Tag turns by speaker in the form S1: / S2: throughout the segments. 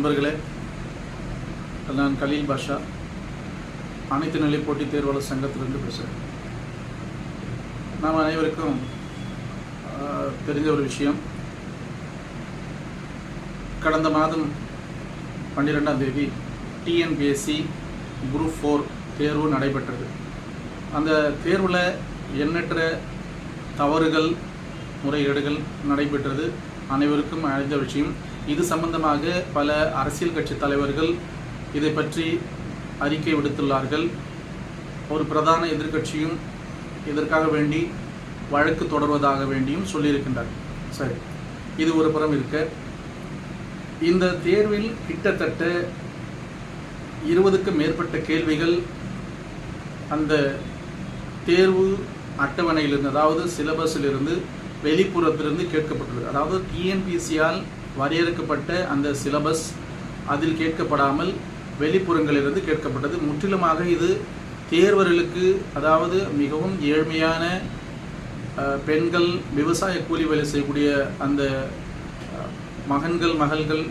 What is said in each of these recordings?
S1: நண்பர்களே நான் கலீல் பாஷா. அனைத்து நிலை போட்டி தேர்வாளர் சங்கத்திலிருந்து பேசுகிறேன் நாம் அனைவருக்கும் தெரிஞ்ச ஒரு விஷயம். கடந்த மாதம் பன்னிரெண்டாம் தேதி டிஎன்பிஎஸ்சி குரூப் ஃபோர் தேர்வு நடைபெற்றது. அந்த தேர்வில் எண்ணற்ற தவறுகள் முறைகேடுகள் நடைபெற்றது. அனைவருக்கும் அறிந்த விஷயம். இது சம்பந்தமாக பல அரசியல் கட்சி தலைவர்கள் இதை பற்றி அறிக்கை விடுத்துள்ளார்கள். ஒரு பிரதான எதிர்க்கட்சியும் இதற்காக வேண்டி வழக்கு தொடர்வதாக வேண்டியும் சொல்லியிருக்கின்றார். சரி இது ஒரு புறம் இருக்க. இந்த தேர்வில் கிட்டத்தட்ட இருபதுக்கும் மேற்பட்ட கேள்விகள் அந்த தேர்வு அட்டவணையிலிருந்து அதாவது சிலபஸிலிருந்து வெளிப்புறத்திலிருந்து கேட்கப்பட்டுள்ளது. அதாவது டிஎன்பிசியால் வரையறுக்கப்பட்ட அந்த சிலபஸ் அதில் கேட்கப்படாமல் வெளிப்புறங்களிலிருந்து கேட்கப்பட்டது. முற்றிலுமாக இது தேர்வர்களுக்கு அதாவது மிகவும் ஏழ்மையான பெண்கள் விவசாய கூலி வேலை செய்யக்கூடிய அந்த மகன்கள் மகள்கள்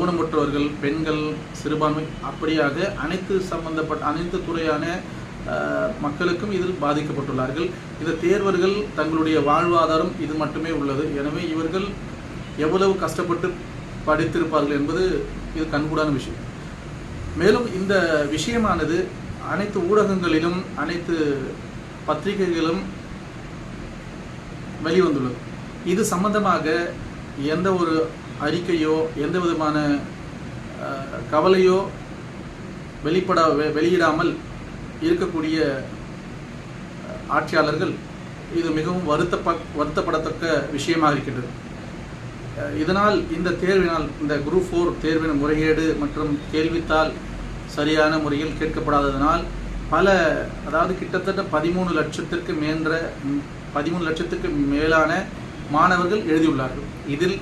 S1: ஊனமுற்றவர்கள் பெண்கள் சிறுபான்மை அப்படியாக அனைத்து சம்பந்தப்பட்ட அனைத்து துறையான மக்களுக்கும் இதில் பாதிக்கப்பட்டுள்ளார்கள். இந்த தேர்வர்கள் தங்களுடைய வாழ்வாதாரம் இது மட்டுமே உள்ளது. எனவே இவர்கள் எவ்வளவு கஷ்டப்பட்டு படித்திருப்பார்கள் என்பது இது கண்கூடான விஷயம். மேலும் இந்த விஷயமானது அனைத்து ஊடகங்களிலும் அனைத்து பத்திரிகைகளிலும் வெளிவந்துள்ளது. இது சம்பந்தமாக எந்த ஒரு அறிக்கையோ எந்த விதமான கவலையோ வெளிப்பட வெ- வெளியிடாமல் இருக்கக்கூடிய ஆட்சியாளர்கள் இது மிகவும் வருத்தப்ப வருத்தப்படத்தக்க விஷயமாக இருக்கின்றது. இதனால் இந்த தேர்வினால் இந்த குரூப் ஃபோர் தேர்வின் முறைகேடு மற்றும் கேள்வித்தாள் சரியான முறையில் கேட்கப்படாததனால் பல அதாவது கிட்டத்தட்ட பதிமூணு லட்சத்திற்கு மேன்ற பதிமூணு லட்சத்துக்கு மேலான மாணவர்கள் எழுதியுள்ளார்கள். இதில்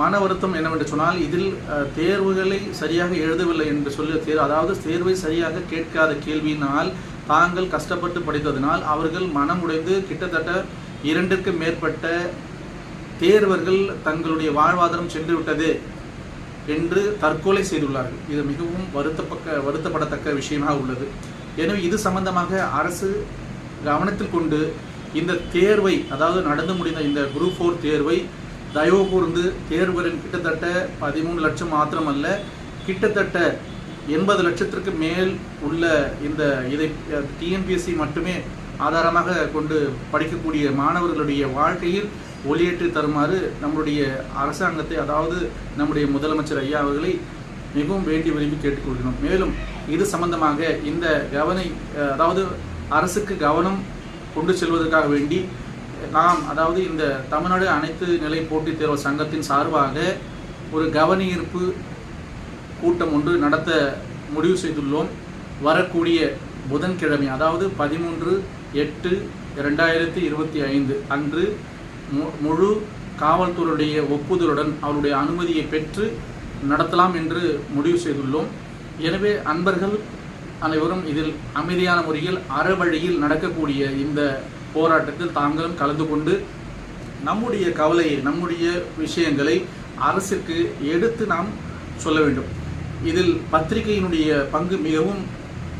S1: மன வருத்தம் என்னவென்று சொன்னால் இதில் தேர்வுகளை சரியாக எழுதவில்லை என்று சொல்லி தேர் அதாவது தேர்வை சரியாக கேட்காத கேள்வியினால் தாங்கள் கஷ்டப்பட்டு படித்ததினால் அவர்கள் மனமுடைந்து கிட்டத்தட்ட இரண்டுக்கு மேற்பட்ட தேர்வர்கள் தங்களுடைய வாழ்வாதாரம் சென்று விட்டது என்று தற்கொலை செய்துள்ளார்கள். இது மிகவும் வருத்தப்பக்க வருத்தப்படத்தக்க விஷயமாக உள்ளது. எனவே இது சம்பந்தமாக அரசு கவனத்தில் கொண்டு இந்த தேர்வை அதாவது நடந்து முடிந்த இந்த குரூப் ஃபோர் தேர்வை தயவு கூர்ந்து தேர்வரின் கிட்டத்தட்ட பதிமூணு லட்சம் மாத்திரமல்ல கிட்டத்தட்ட எண்பது லட்சத்திற்கு மேல் உள்ள இந்த இதை டிஎன்பிஎஸ்சி மட்டுமே ஆதாரமாக கொண்டு படிக்கக்கூடிய மாணவர்களுடைய வாழ்க்கையில் ஒளியேற்றி தருமாறு நம்முடைய அரசாங்கத்தை அதாவது நம்முடைய முதலமைச்சர் ஐயா அவர்களை மிகவும் வேண்டி விரும்பி கேட்டுக்கொள்கிறோம். மேலும் இது சம்பந்தமாக இந்த கவனை அதாவது அரசுக்கு கவனம் கொண்டு செல்வதற்காக வேண்டி நாம் அதாவது இந்த தமிழ்நாடு அனைத்து நிலை போட்டித் தேர்வு சங்கத்தின் சார்பாக ஒரு கவனஈர்ப்பு கூட்டம் ஒன்று நடத்த முடிவு செய்துள்ளோம். வரக்கூடிய புதன்கிழமை அதாவது பதிமூன்று எட்டு இரண்டாயிரத்தி இருபத்தி ஐந்து அன்று முழு காவல்துறையுடைய ஒப்புதலுடன் அவருடைய அனுமதியை பெற்று நடத்தலாம் என்று முடிவு செய்துள்ளோம். எனவே அன்பர்கள் அனைவரும் இதில் அமைதியான முறையில் அறவழியில் நடக்கக்கூடிய இந்த போராட்டத்தில் தாங்களும் கலந்து கொண்டு நம்முடைய கவலையை நம்முடைய விஷயங்களை அரசிற்கு எடுத்து நாம் சொல்ல வேண்டும். இதில் பத்திரிகையினுடைய பங்கு மிகவும்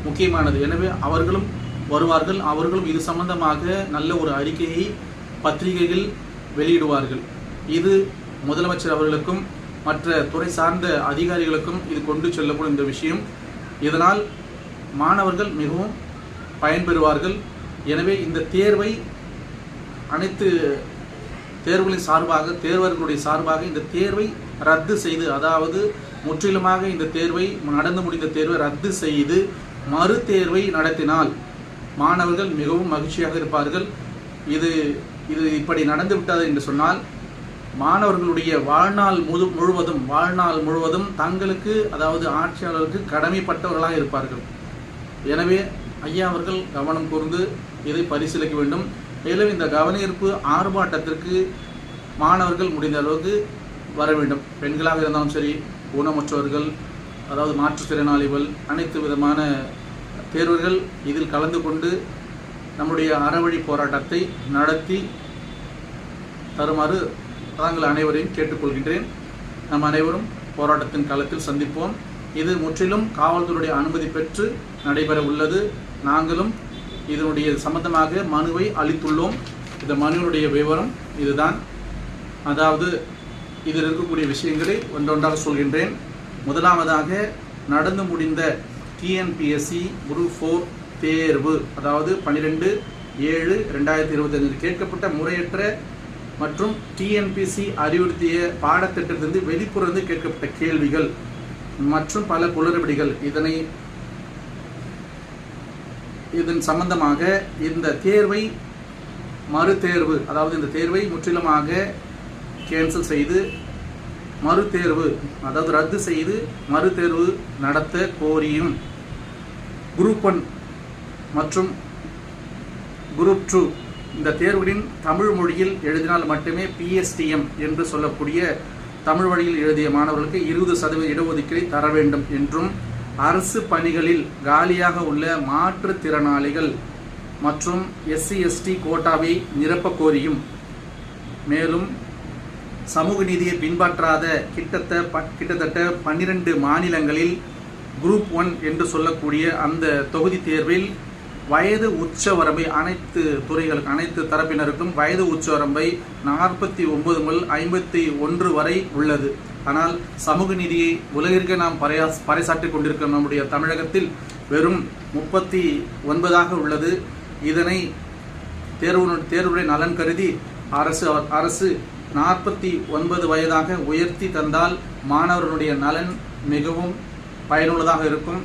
S1: முக்கியமானது. எனவே அவர்களும் வருவார்கள். அவர்களும் இது சம்பந்தமாக நல்ல ஒரு அறிக்கையை பத்திரிகைகள் வெளியிடுவார்கள். இது முதலமைச்சர் அவர்களுக்கும் மற்ற துறை சார்ந்த அதிகாரிகளுக்கும் இது கொண்டு செல்லப்படும் இந்த விஷயம். இதனால் மாணவர்கள் மிகவும் பயன்பெறுவார்கள். எனவே இந்த தேர்வை அனைத்து தேர்வுகளின் சார்பாக தேர்வர்களுடைய சார்பாக இந்த தேர்வை ரத்து செய்து அதாவது முற்றிலுமாக இந்த தேர்வை நடந்து முடிந்த தேர்வை ரத்து செய்து மறு தேர்வை நடத்தினால் மாணவர்கள் மிகவும் மகிழ்ச்சியாக இருப்பார்கள். இது இது இப்படி நடந்து விட்டது என்று சொன்னால் மாணவர்களுடைய வாழ்நாள் முழு முழுவதும் வாழ்நாள் முழுவதும் தங்களுக்கு அதாவது ஆட்சியாளருக்கு கடமைப்பட்டவர்களாக இருப்பார்கள். எனவே ஐயா அவர்கள் கவனம் கூர்ந்து இதை பரிசீலிக்க வேண்டும். மேலும் இந்த கவனஈர்ப்பு ஆர்ப்பாட்டத்திற்கு மாணவர்கள் முடிந்த அளவுக்கு வர வேண்டும். பெண்களாக இருந்தாலும் சரி ஊனமுற்றவர்கள் அதாவது மாற்றுத்திறனாளிகள் அனைத்து விதமான தேர்வர்கள் இதில் கலந்து கொண்டு நம்முடைய அறவழி போராட்டத்தை நடத்தி தருமாறு தாங்கள் அனைவரையும் கேட்டுக்கொள்கின்றேன். நம் அனைவரும் போராட்டத்தின் களத்தில் சந்திப்போம். இது முற்றிலும் காவல்துறையுடைய அனுமதி பெற்று நடைபெற உள்ளது. நாங்களும் இதனுடைய சம்பந்தமாக மனுவை அளித்துள்ளோம். இந்த மனுவினுடைய விவரம் இதுதான். அதாவது இதில் இருக்கக்கூடிய விஷயங்களை ஒன்றொன்றாக சொல்கின்றேன். முதலாவதாக நடந்து முடிந்த டிஎன்பிஎஸ்சி குரூப் ஃபோர் தேர்வு அதாவது பன்னிரெண்டு ஏழு ரெண்டாயிரத்தி இருபத்தஞ்சு கேட்கப்பட்ட முறையற்ற மற்றும் டிஎன்பிசி அறிவுறுத்திய பாடத்திட்டத்திலிருந்து வெளிப்புறந்து கேட்கப்பட்ட கேள்விகள் மற்றும் பல குளறுபடிகள் இதனை இதன் சம்பந்தமாக இந்த தேர்வை மறுதேர்வு அதாவது இந்த தேர்வை முற்றிலுமாக கேன்சல் செய்து மறுதேர்வு அதாவது ரத்து செய்து மறுதேர்வு நடத்த கோரியும். குரூப் ஒன் மற்றும் குரூப் டூ. இந்த தேர்வுகளின் தமிழ் மொழியில் எழுதினால் மட்டுமே பிஎஸ்டிஎம் என்று சொல்லக்கூடிய தமிழ் வழியில் எழுதிய மாணவர்களுக்கு இருபது சதவீத இடஒதுக்கீடை தர வேண்டும் என்றும் அரசு பணிகளில் காலியாக உள்ள மாற்றுத்திறனாளிகள் மற்றும் எஸ்சி எஸ்டி கோட்டாவை நிரப்ப கோரியும். மேலும் சமூக நீதியை பின்பற்றாத கிட்டத்த கிட்டத்தட்ட பன்னிரண்டு மாநிலங்களில் குரூப் ஒன் என்று சொல்லக்கூடிய அந்த தொகுதி தேர்வில் வயது உச்சவரம்பை அனைத்து துறைகளுக்கு அனைத்து தரப்பினருக்கும் வயது உச்சவரம்பை நாற்பத்தி ஒன்பது முதல் ஐம்பத்தி ஒன்று வரை உள்ளது. ஆனால் சமூக நீதியை உலகிற்கு நாம் பறையா பறைசாற்றிக் கொண்டிருக்கும் நம்முடைய தமிழகத்தில் வெறும் முப்பத்தி ஒன்பதாக உள்ளது. இதனை தேர்வு தேர்வுடைய நலன் கருதி அரசு அரசு நாற்பத்தி ஒன்பது வயதாக உயர்த்தி தந்தால் மாணவர்களுடைய நலன் மிகவும் பயனுள்ளதாக இருக்கும்.